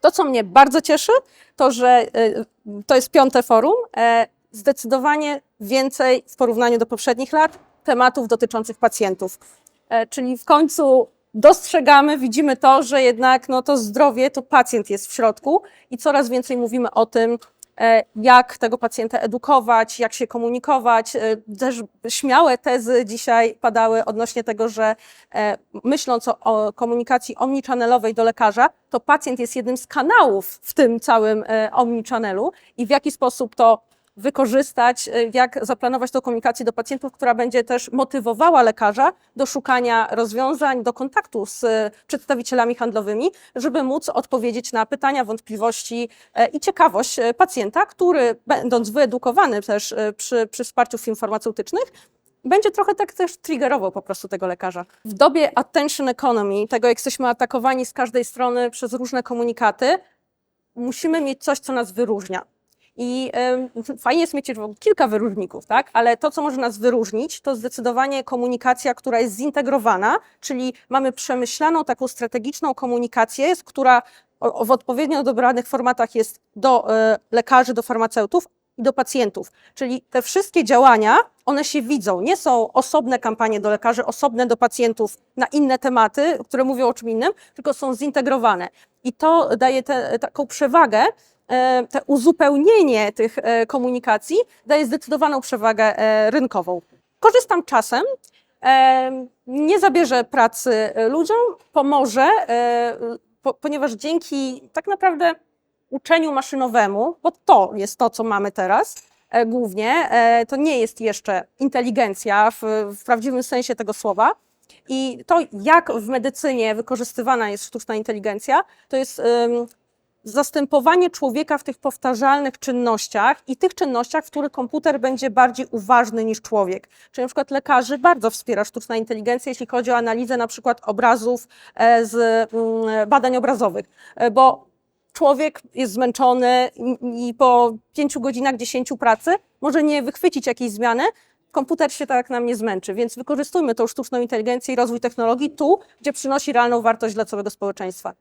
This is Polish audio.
To, co mnie bardzo cieszy, to że y, to jest piąte forum. E, Zdecydowanie więcej w porównaniu do poprzednich lat tematów dotyczących pacjentów. E, Czyli w końcu dostrzegamy, widzimy to, że jednak no, to zdrowie, to pacjent jest w środku i coraz więcej mówimy o tym, e, jak tego pacjenta edukować, jak się komunikować. E, Też śmiałe tezy dzisiaj padały odnośnie tego, że e, myśląc o, komunikacji omnichannelowej do lekarza, to pacjent jest jednym z kanałów w tym całym e, omnichannelu i w jaki sposób to wykorzystać, e, jak zaplanować tą komunikację do pacjentów, która będzie też motywowała lekarza do szukania rozwiązań, do kontaktu z e, przedstawicielami handlowymi, żeby móc odpowiedzieć na pytania, wątpliwości e, i ciekawość e, pacjenta, który będąc wyedukowany też e, przy, przy wsparciu firm farmaceutycznych, będzie trochę tak też triggerował po prostu tego lekarza. W dobie attention economy, tego jak jesteśmy atakowani z każdej strony przez różne komunikaty, musimy mieć coś, co nas wyróżnia. I em, fajnie jest mieć kilka wyróżników, tak? ale to, co może nas wyróżnić, to zdecydowanie komunikacja, która jest zintegrowana, czyli mamy przemyślaną taką strategiczną komunikację, która w odpowiednio dobranych formatach jest do e, lekarzy, do farmaceutów i do pacjentów. Czyli te wszystkie działania, one się widzą. Nie są osobne kampanie do lekarzy, osobne do pacjentów na inne tematy, które mówią o czym innym, tylko są zintegrowane. I to daje te, taką przewagę, e, te uzupełnienie tych e, komunikacji daje zdecydowaną przewagę e, rynkową. Korzystam czasem, nie zabierze pracy ludziom, pomoże, po, ponieważ dzięki tak naprawdę uczeniu maszynowemu, bo to jest to, co mamy teraz głównie, to nie jest jeszcze inteligencja w, w prawdziwym sensie tego słowa. I to, jak w medycynie wykorzystywana jest sztuczna inteligencja, to jest zastępowanie człowieka w tych powtarzalnych czynnościach i tych czynnościach, w których komputer będzie bardziej uważny niż człowiek. Czyli na przykład lekarzy bardzo wspiera sztuczna inteligencja, jeśli chodzi o analizę na przykład obrazów e, z mm, badań obrazowych, E, bo człowiek jest zmęczony i- po pięciu godzinach, dziesięciu pracy może nie wychwycić jakiejś zmiany, komputer się tak nam nie zmęczy, więc wykorzystujmy tą sztuczną inteligencję i rozwój technologii tu, gdzie przynosi realną wartość dla całego społeczeństwa.